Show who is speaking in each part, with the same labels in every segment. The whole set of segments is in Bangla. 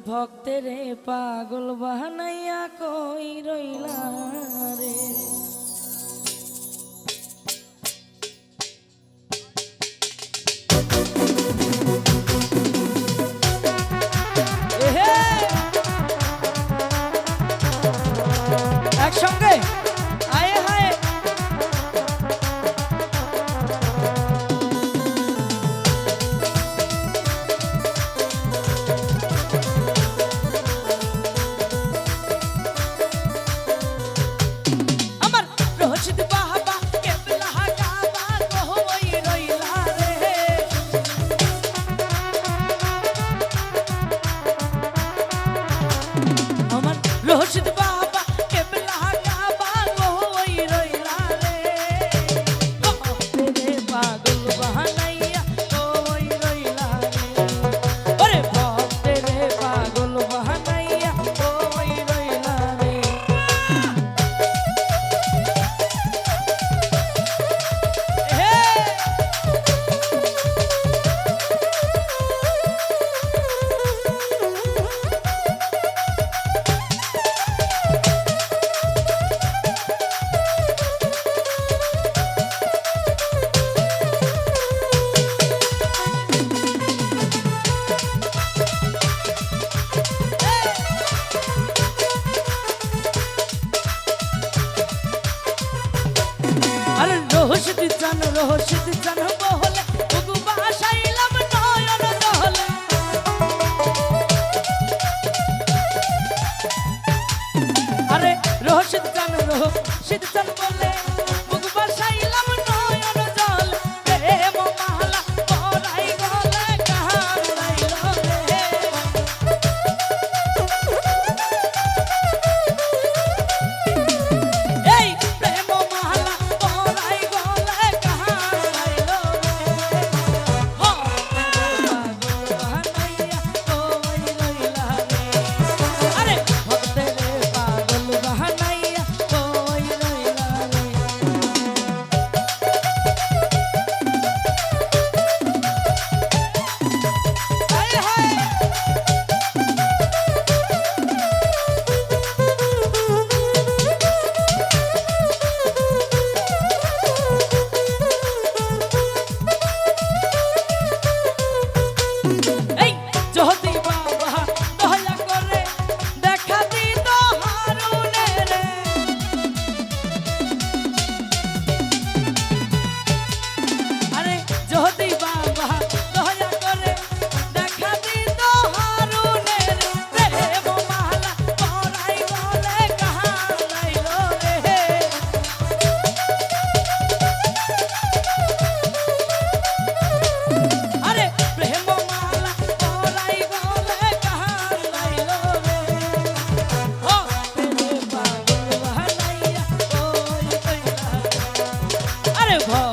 Speaker 1: ভক্তের পাগল বাহানাইয়া কই রইলা রে? রহস্য জনবহলে বাসাইলাম নয়ন দহলে আরে রহস্য জান রহ সিদ্ধ beautiful.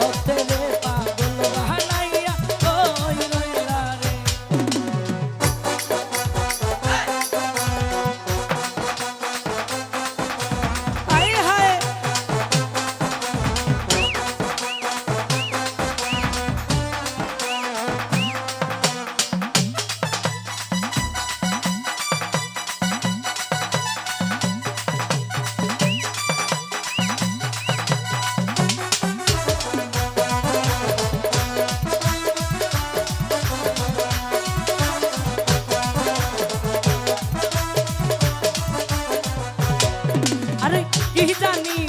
Speaker 1: He's done me.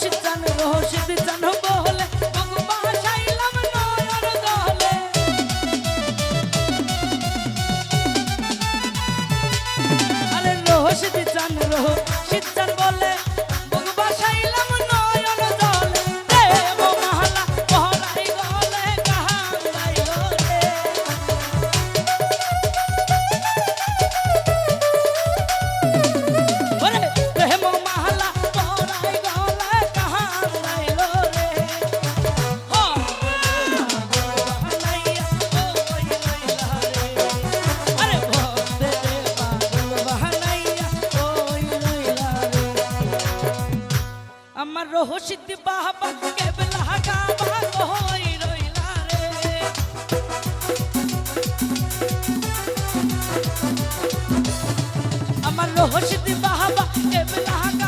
Speaker 1: Rashid চান রশিদ চান রহস্যিদ্ধি বাবা কেবলা কাবা কই রইলা রে আমার রহস্যিদ্ধি বাবা কেবলা